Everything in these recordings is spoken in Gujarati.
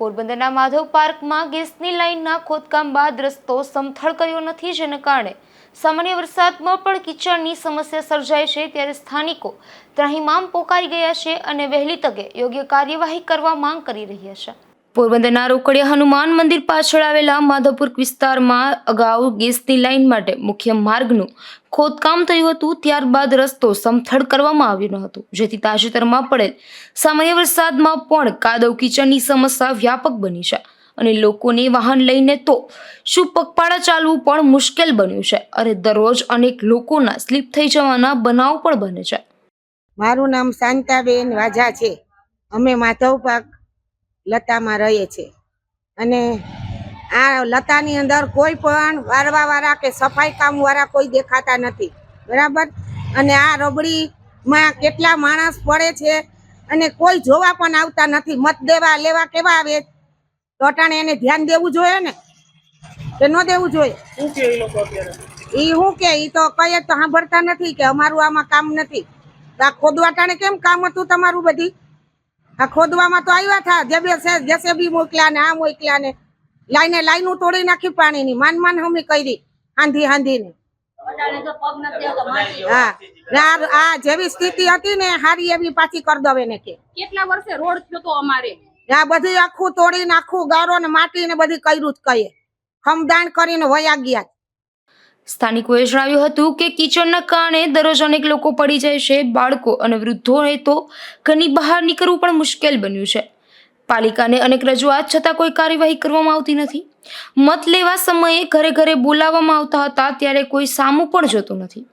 પોરબંદરના માધવ પાર્કમાં ગેસની લાઇનના ખોદકામ બાદ રસ્તો સમથળ કર્યો નથી, જેને કારણે સામાન્ય વરસાદમાં પણ કિચડની સમસ્યા સર્જાય છે. ત્યારે સ્થાનિકો ત્રાહિમામ પોકારી ગયા છે અને વહેલી તકે યોગ્ય કાર્યવાહી કરવા માંગ કરી રહ્યા છે. પોરબંદરના રોકડિયા હનુમાન મંદિર પાછળ આવેલા માધવપુર વિસ્તારમાં અગાઉ ગેસની લાઇન માટે મુખ્ય માર્ગનું ખોદકામ થયું હતું. ત્યારબાદ રસ્તો સમથળ કરવામાં આવ્યો ન હતો. જેથી તાજેતરમાં પડેલ સામાન્ય વરસાદમાં પણ કાદવ કિચનની સમસ્યા વ્યાપક બની છે અને લોકોને વાહન લઈને તો શું પગપાળા ચાલવું પણ મુશ્કેલ બન્યું છે. અને દરરોજ અનેક લોકોના સ્લીપ થઈ જવાના બનાવ પણ બને છે. મારું નામ શાંતાબેન વાજા છે. અમે માધવપાક લતામાં રહે છે અને આ લતાની અંદર કોઈ પણ વારવાવાળા કે સફાઈ કામવાળા કોઈ દેખાતા નથી. બરાબર? અને આ રબડીમાં કેટલા માણસ પડે છે અને કોઈ જોવા પણ આવતા નથી. મત દેવા લેવા કેવા આવે? તો અટાણે એને ધ્યાન દેવું જોઈએ ને? કે ન દેવું જોઈએ? શું કે એ લોકો અત્યારે? ઈ હું કે? ઈ તો કઈ તો સાંભળતા નથી કે અમારું આમાં કામ નથી. આ ખોદવા ટાણે કેમ કામ હતું તમારું બધી? આ ખોદવામાં તો આવ્યા હતા જે બે જેસીબી મોકલ્યા ને આ મોકલ્યા ને. લાઈને લાઈનું તોડી નાખી પાણીની. માન માન હમી કરી. હાંધી હાંધીને હા. ને આ આ જેવી સ્થિતિ હતી ને હારી એવી પાછી કરી દવે ને કે. કેટલા વર્ષે રોડ થયો તો અમારે? આ બધી આખું તોડીને આખું ગારો ને માટી ને બધી કર્યું જ કહીએ. ખમદાન કરીને વયા ગયા. સ્થાનિકોએ જણાવ્યું હતું કે કિચડના કારણે દરરોજ અનેક લોકો પડી જાય છે, બાળકો અને વૃદ્ધોએ તો ઘરની બહાર નીકળવું પણ મુશ્કેલ બન્યું છે. પાલિકાને અનેક રજૂઆત છતાં કોઈ કાર્યવાહી કરવામાં આવતી નથી. મત લેવા સમયે ઘરે ઘરે બોલાવવામાં આવતા હતા, ત્યારે કોઈ સામું પણ જોતું નથી.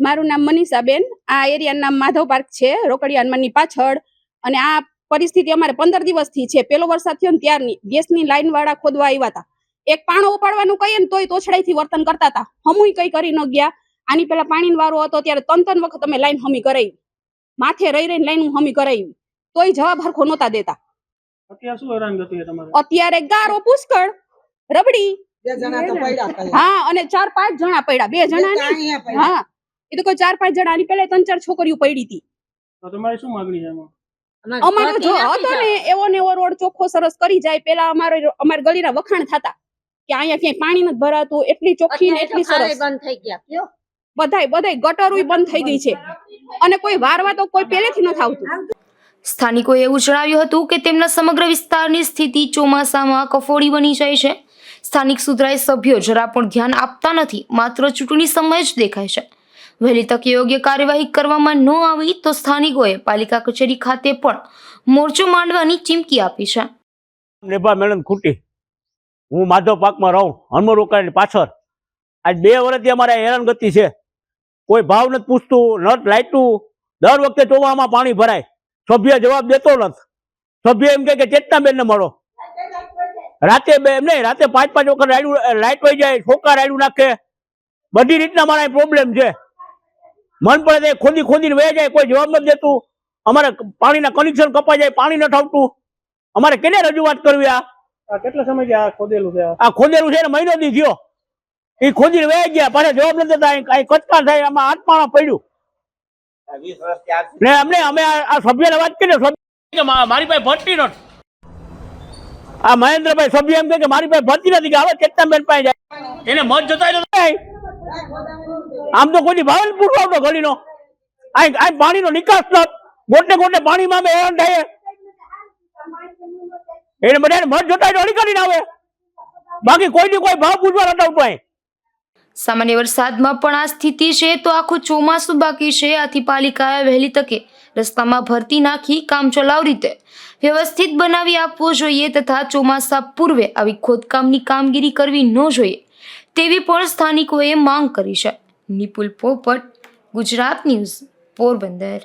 મારું નામ મનીષાબેન, આ એરિયાનું નામ માધવ પાર્ક છે રોકડિયા પાછળ. અને આ પરિસ્થિતિ અમારે પંદર દિવસથી છે. પેલો વરસાદ થયો ને ત્યારની ગેસની લાઈન વાળા ખોદવા આવ્યા હતા. એક પાણો ઉપાડવાનું કહીએ ને તોય તોછડાઈથી વર્તન કરતા હતા. હમુય કઈ કરી ન ગયા. આની પેલા પાણીનો વારો હતો ત્યારે ત્રણ ત્રણ વખત અમે લાઈન હમી કરાવી માથે રહી રહીને લાઈન હમી કરાવી તોય જવાબ હરખો નહોતા દેતા. અત્યારે શું હેરાનગતિ છે તમારે? અત્યારે ગારો પુષ્કળ રબડી. બે જણા તો પડ્યા કહીએ. હા અને ચાર પાંચ જણા પડ્યા. બે જણા. હા. એ તો કોઈ ચાર પાંચ જણા. ની પેલા ત્રણ ચાર છોકરીઓ પડી હતી. તો તમારી શું માંગણી છે અમારો જો હતો ને એવો ને એવો રોડ ચોખ્ખો સરસ કરી જાય. પેલા અમારો અમારે ગલીના વખાણ થતા. કે અહીંયા ક્યાંય પાણી નથી ભરાતું એટલી ચોખ્ખી ને એટલી સરસ. બંધ થઈ ગયા કયો? બધાય બધાય ગટરો બંધ થઈ ગઈ છે. અને કોઈ વારવા તો કોઈ પહેલેથી નથી આવતું સ્થાનિકોએ એવું જણાવ્યું હતું કે તેમના સમગ્ર વિસ્તારની સ્થિતિ ચોમાસામાં કફોડી બની જાય છે. સ્થાનિક સુધરાય સભ્યો જરા પણ ધ્યાન આપતા નથી માત્ર ચૂંટણી સમય જ દેખાય છે. વહેલી તકે યોગ્ય કાર્યવાહી કરવામાં ન આવી તો સ્થાનિકોએ પાલિકા કચેરી ખાતે પણ મોરચો માંડવાની ચીમકી આપી છે. નેભા મેડમ ખૂટી. હું માધવ પાકમાં રહું, હનુમાન રોકાણ પાછળ. આજ બે વર્ષથી અમારે હેરાન ગતિ છે. કોઈ ભાવ નથી પૂછતું નટ લાઈટું દર વખતે ચોવામાં પાણી ભરાય. સભ્ય જવાબ દેતો નથી. સભ્ય એમ કે ચેતનાબેન ને મળો. રાતે બે, એમ નહીં, રાતે પાંચ પાંચ વખત રાયડું લાઈટ વહી જાય છોકરા રાયડું નાખે. બધી રીતના મારા પ્રોબ્લેમ છે. મન પડે તે ખોદી ખોદીને વહી જાય, કોઈ જવાબ નથી દેતું. અમારે પાણીના કનેક્શન કપાઈ જાય, પાણી નથી આવતું. અમારે કેને રજૂઆત કરવી આ? કેટલા સમયથી આ ખોદેલું છે આ? ખોદેલું છે ને મહિનો દી ગયો એ ખોદી વહી ગયા. પાછા જવાબ નથી દેતા. અહીં કચકા થાય આમાં હાથ પાણા પડ્યું ને અમને અમે આ સભ્યને વાત કરી સભ્ય કે મા- મારી પાસે ભરતી નથી. આ મહેન્દ્રભાઈ સભ્ય એમ કે મારી પાસે ભરતી નથી કે હવે ચેતનાબેન પાસે જાય. એને મત જતા. આમ તો કોઈ ભાવ આવતો ગલીનો. અહીં પાણીનો નિકાસ નથી. ગોટે ગોટે પાણીમાં અમે હેરાન થાય એને બધાને મત જોતા હોય કરીને આવે. બાકી કોઈની કોઈ ભાવ પૂછવા નતા ઉપાય. સામાન્ય વરસાદમાં પણ આ સ્થિતિ છે તો આખું ચોમાસું બાકી છે. આથી પાલિકાએ વહેલી તકે રસ્તામાં ભરતી નાખી કામ ચલાવ રીતે વ્યવસ્થિત બનાવી આપવો જોઈએ તથા ચોમાસા પૂર્વે આવી ખોદકામની કામગીરી કરવી ન જોઈએ તેવી પણ સ્થાનિકોએ માંગ કરી છે. નિપુલ પોપટ, ગુજરાત ન્યૂઝ, પોરબંદર.